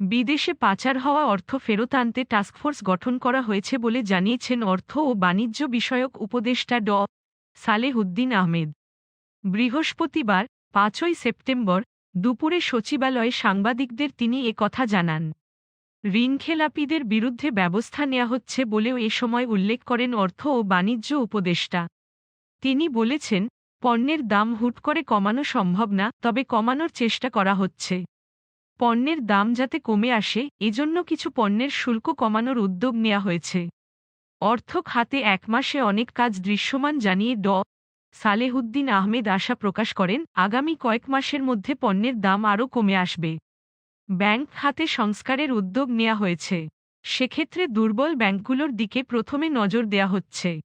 বিদেশে পাচার হওয়া অর্থ ফেরত আনতে টাস্কফোর্স গঠন করা হয়েছে বলে জানিয়েছেন অর্থ ও বাণিজ্য বিষয়ক উপদেষ্টা ড. সালেহ-উদ্দিন আহমেদ। বৃহস্পতিবার, পাঁচই সেপ্টেম্বর, দুপুরে সচিবালয়ে সাংবাদিকদের তিনি এ কথা জানান। ঋণখেলাপিদের বিরুদ্ধে ব্যবস্থা নেওয়া হচ্ছে বলেও এ সময় উল্লেখ করেন অর্থ ও বাণিজ্য উপদেষ্টা। তিনি বলেছেন, পণ্যের দাম হুট করে কমানো সম্ভব না, তবে কমানোর চেষ্টা করা হচ্ছে। পণ্যের দাম যাতে কমে আসে, এজন্য কিছু পণ্যের শুল্ক কমানোর উদ্যোগ নেওয়া হয়েছে। অর্থ খাতে এক মাসে অনেক কাজ দৃশ্যমান জানিয়ে ড. সালেহুদ্দিন আহমেদ আশা প্রকাশ করেন, আগামী কয়েক মাসের মধ্যে পণ্যের দাম আরও কমে আসবে। ব্যাংক খাতে সংস্কারের উদ্যোগ নেওয়া হয়েছে। সেক্ষেত্রে দুর্বল ব্যাংকগুলোর দিকে প্রথমে নজর দেয়া হচ্ছে।